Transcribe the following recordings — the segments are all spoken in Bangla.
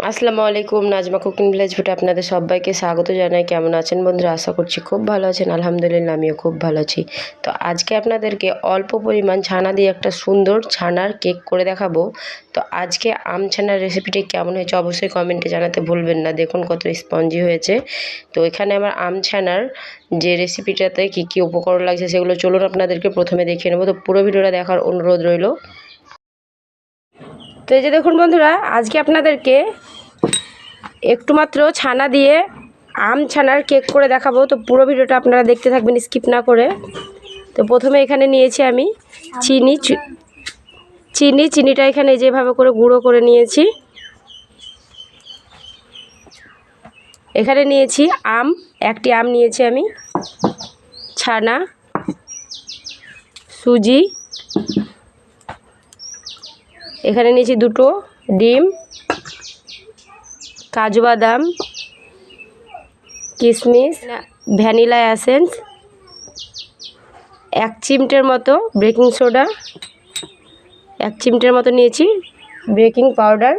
আসসালামু আলাইকুম, নাজমা কুকিং ভিলেজ ফুটে আপনাদের সবাইকে স্বাগত জানাই। কেমন আছেন বন্ধুরা? আশা করছি খুব ভালো আছেন। আলহামদুলিল্লাহ, আমিও খুব ভালো আছি। তো আজকে আপনাদেরকে অল্প পরিমাণ ছানা দিয়ে একটা সুন্দর ছানার কেক করে দেখাবো। তো আজকে আম ছানার রেসিপিটি কেমন হয়েছে অবশ্যই কমেন্টে জানাতে ভুলবেন না। দেখুন কত স্পঞ্জি হয়েছে। তো এখানে আমার আম ছানার যে রেসিপিটাতে কী কী উপকরণ লাগছে সেগুলো চলুন আপনাদেরকে প্রথমে দেখিয়ে নেব। তো পুরো ভিডিওটা দেখার অনুরোধ রইল। তো এই যে দেখুন বন্ধুরা, আজকে আপনাদেরকে একটু মাত্র ছানা দিয়ে আম ছানার কেক করে দেখাবো। তো পুরো ভিডিওটা আপনারা দেখতে থাকবেন, স্কিপ না করে। তো প্রথমে এখানে নিয়েছি আমি চিনি চিনি, চিনিটা এখানে যেভাবে করে গুঁড়ো করে নিয়েছি। এখানে নিয়েছি আম, একটি আম নিয়েছি আমি, ছানা, সুজি এখানে নিয়েছি দুটো ডিম কাজু বাদাম কিশমিশ ভ্যানিলা অ্যাসেন্স এক চিমটের মতো বেকিং সোডা এক চিমটের মতো নিয়েছি বেকিং পাউডার।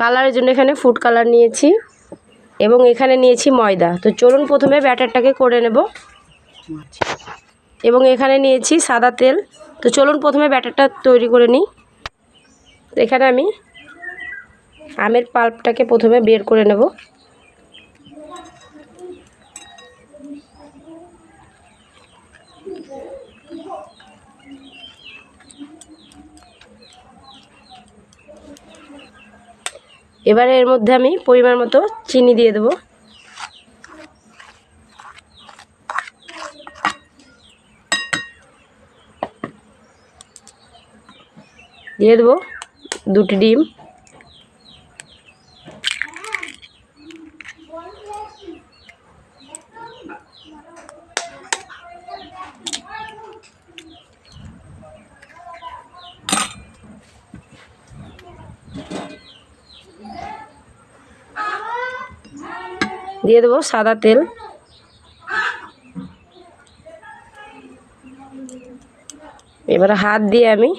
কালারের জন্য এখানে ফুড কালার নিয়েছি এবং এখানে নিয়েছি ময়দা। তো চলুন প্রথমে ব্যাটারটাকে করে নেব। এবং এখানে নিয়েছি সাদা তেল। তো চলুন প্রথমে ব্যাটারটা তৈরি করে নিই। এখানে আমি আমের পাল্পটাকে প্রথমে বের করে নেব। এবারে এর মধ্যে আমি পরিমাণ মতো চিনি দিয়ে দেবো। দিয়ে দেবো। দুটি ডিম। দিয়ে দেবো সাদা তেল। এবার হাত দিয়ে আমি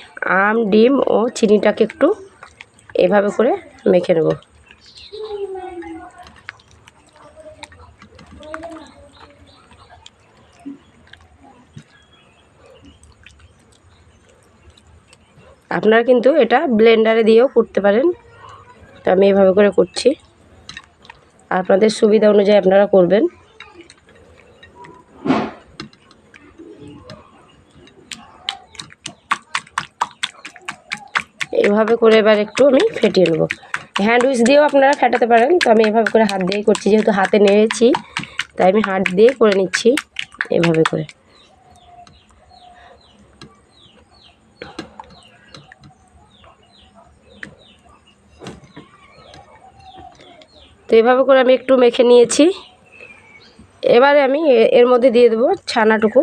আম, ডিম ও চিনিটাকে একটু এভাবে করে মেখে নেব। আপনারা কিন্তু এটা ব্লেন্ডারে দিয়েও করতে পারেন। তো আমি এভাবে করে করছি। আপনাদের সুবিধা অনুযায়ী আপনারা করবেন। এভাবে করে এবার একটু আমি ফেটিয়ে নেব। হ্যান্ড উইচ দিয়েও আপনারা ফেটাতে পারেন, তো আমি এভাবে করে হাত দিয়েই করছি, যেহেতু হাতে নেড়েছি, তাই আমি হাত দিয়ে করে নিচ্ছি এভাবে করে। তো এভাবে করে আমি একটু মেখে নিয়েছি। এবারে আমি এর মধ্যে দিয়ে দেবো ছানাটুকু।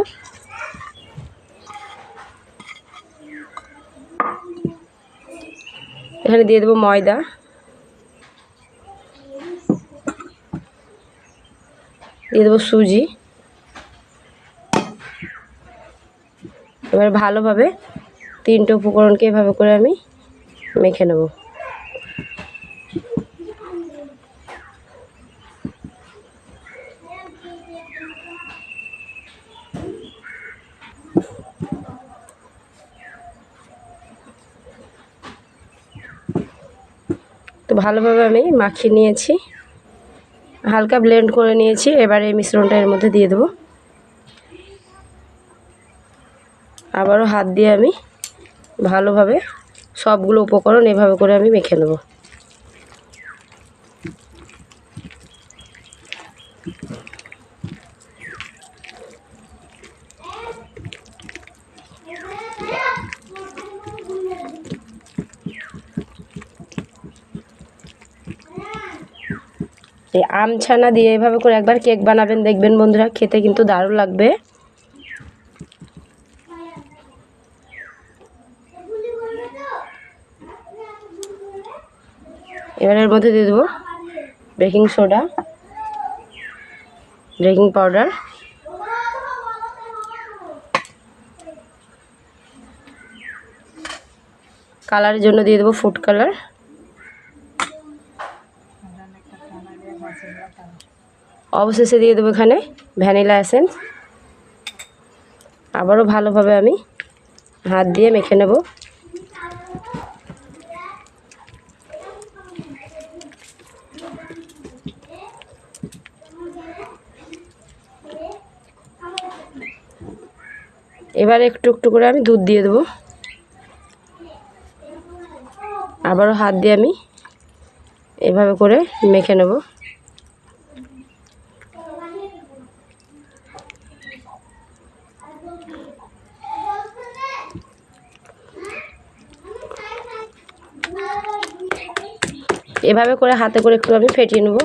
এখানে দিয়ে দেবো ময়দা। দিয়ে দেবো সুজি। এবার ভালোভাবে তিনটে উপকরণকে এভাবে করে আমি মেখে নেব। ভালোভাবে আমি মাখিয়ে নিয়েছি। হালকা ব্লেন্ড করে নিয়েছি। এবার এই মিশ্রণটা এর মধ্যে দিয়ে দেবো। আবারও হাত দিয়ে আমি ভালোভাবে সবগুলো উপকরণ এভাবে করে আমি মেখে নেব। এই আম ছানা দিয়ে এভাবে করে একবার কেক বানাবেন, দেখবেন বন্ধুরা খেতে কিন্তু দারুণ লাগবে। এবার এর মধ্যে দিয়ে দেবো বেকিং সোডা, বেকিং পাউডার। কালারের জন্য দিয়ে দেবো ফুড কালার। অবশেষে দিয়ে দেবো এখানে ভ্যানিলা এসেন্স। আবারও ভালোভাবে আমি হাত দিয়ে মেখে নেব। এবার একটু একটু করে আমি দুধ দিয়ে দেবো। আবারও হাত দিয়ে আমি এভাবে করে মেখে নেব। এভাবে করে হাতে করে একটু আমি ফেটিয়ে নেব।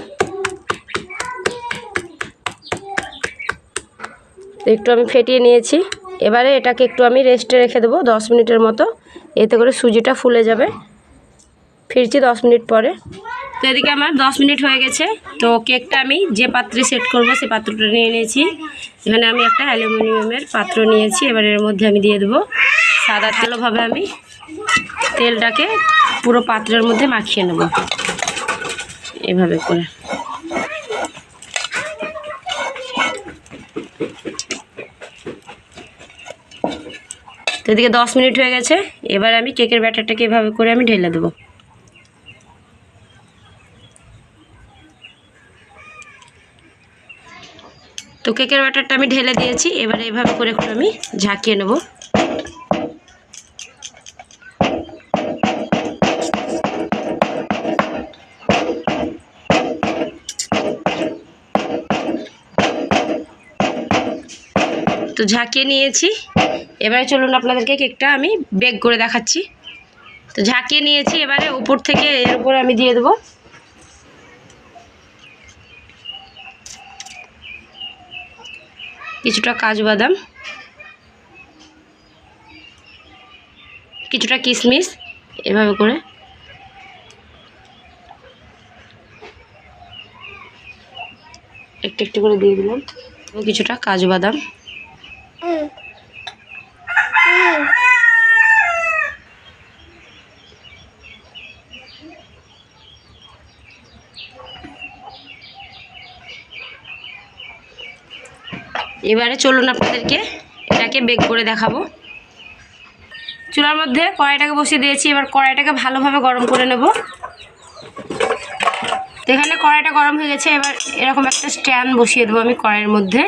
একটু আমি ফেটিয়ে নিয়েছি। এবারে এটাকে একটু আমি রেস্টে রেখে দেবো দশ মিনিটের মতো। এতে করে সুজিটা ফুলে যাবে। ফিরছি দশ মিনিট পরে। তো এদিকে আমার দশ মিনিট হয়ে গেছে। তো কেকটা আমি যে পাত্রে সেট করব সে পাত্রটা নিয়ে নিয়েছি। এখানে আমি একটা অ্যালুমিনিয়ামের পাত্র নিয়েছি। এবার এর মধ্যে আমি দিয়ে দেবো। সাদা তেলোভাবে আমি তেলটাকে পুরো পাত্রের মধ্যে মাখিয়ে নেব। এভাবে করে। তো এদিকে দশ মিনিট হয়ে গেছে। এবার আমি কেকের ব্যাটারটাকে এভাবে করে আমি ঢেলে দেবো। তো কেকের ব্যাটারটা আমি ঢেলে দিয়েছি। এবার এভাবে করে একটু আমি ঝাঁকিয়ে নেব। ঝাঁকিয়ে নিয়েছি। এবারে চলুন আপনাদেরকে কেকটা আমি বেক করে দেখাচ্ছি। তো ঝাঁকিয়ে নিয়েছি, এবারে উপর থেকে এর উপরে আমি দিয়ে দেবো। কিছুটা কাজু বাদাম। কিছুটা কিশমিশ এভাবে করে। একটু একটু করে দিয়ে দিলাম। কিছুটা কাজু বাদাম। এবারে চলুন আপনাদেরকে এটাকে বেক করে দেখাবো। চুলার মধ্যে কড়াইটাকে বসিয়ে দিয়েছি, এবার কড়াইটাকে ভালোভাবে গরম করে নেব। এখানে কড়াইটা গরম হয়ে গেছে, এবার এরকম একটা স্ট্যান্ড বসিয়ে দেবো আমি কড়াইয়ের মধ্যে।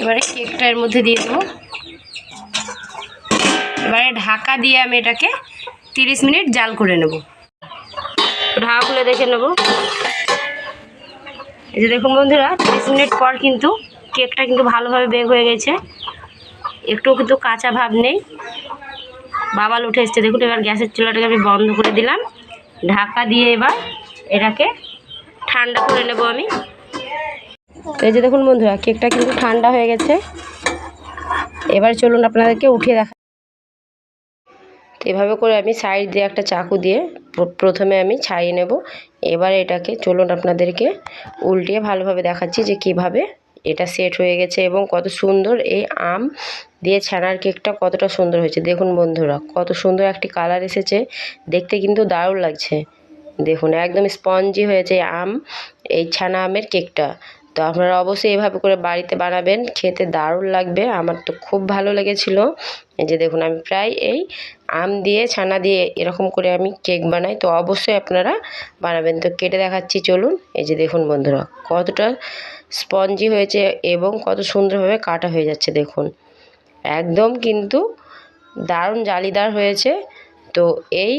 এবারে কেকটা এর মধ্যে দিয়ে দেবো। এবারে ঢাকা দিয়ে আমি এটাকে তিরিশ মিনিট জাল করে নেব। ঢাকা খুলে দেখে নেব। এই যে দেখুন বন্ধুরা, তিরিশ মিনিট পর কিন্তু কেকটা কিন্তু ভালোভাবে বেগ হয়ে গেছে। একটুও কিন্তু কাঁচা ভাব নেই। বাবাল উঠে এসছে। দেখুন, এবার গ্যাসের চুলাটাকে আমি বন্ধ করে দিলাম। ঢাকা দিয়ে এবার এটাকে ঠান্ডা করে নেব আমি। এই যে দেখুন বন্ধুরা, কেকটা কিন্তু ঠান্ডা হয়ে গেছে। এবার চলুন আপনাদেরকে উঠিয়ে দেখা তো এভাবে করে আমি সাইড দিয়ে একটা চাকু দিয়ে প্রথমে আমি ছাইয়ে নেব। এবার এটাকে, চলুন আপনাদেরকে উল্টিয়ে ভালোভাবে দেখাচ্ছি যে কীভাবে এটা সেট হয়ে গেছে এবং কত সুন্দর এই আম দিয়ে ছানার কেকটা কতটা সুন্দর হয়েছে। দেখুন বন্ধুরা, কত সুন্দর একটি কালার এসেছে। দেখতে কিন্তু দারুণ লাগছে। দেখুন, একদম স্পঞ্জি হয়েছে আম, এই ছানা আমের কেকটা। তো আপনারা অবশ্যই এভাবে করে বাড়িতে বানাবেন, খেতে দারুণ লাগবে, আমার তো খুব ভালো লেগেছিল। এই যে দেখুন, আমি প্রায় এই আম দিয়ে, ছানা দিয়ে এরকম করে আমি কেক বানাই, তো অবশ্যই আপনারা বানাবেন। তো কেটে দেখাচ্ছি, চলুন। এই যে দেখুন বন্ধুরা, কতটা স্পঞ্জি হয়েছে এবং কত সুন্দরভাবে কাটা হয়ে যাচ্ছে, দেখুন। একদম কিন্তু দারুণ জালিদার হয়েছে। তো এই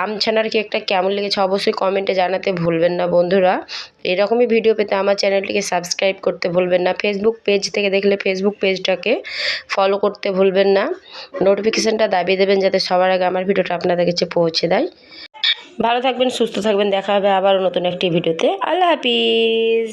আম ছানার কেকটা কেমন লেগেছে অবশ্যই কমেন্টে জানাতে ভুলবেন না বন্ধুরা। এরকমই ভিডিও পেতে আমার চ্যানেলটিকে সাবস্ক্রাইব করতে ভুলবেন না। ফেসবুক পেজ থেকে দেখলে ফেসবুক পেজটাকে ফলো করতে ভুলবেন না। নোটিফিকেশানটা দাবিয়ে দেবেন যাতে সবার আগে আমার ভিডিওটা আপনাদের কাছে পৌঁছে দেয়। ভালো থাকবেন, সুস্থ থাকবেন। দেখা হবে আবারও নতুন একটি ভিডিওতে আল্লাহ হাফিজ।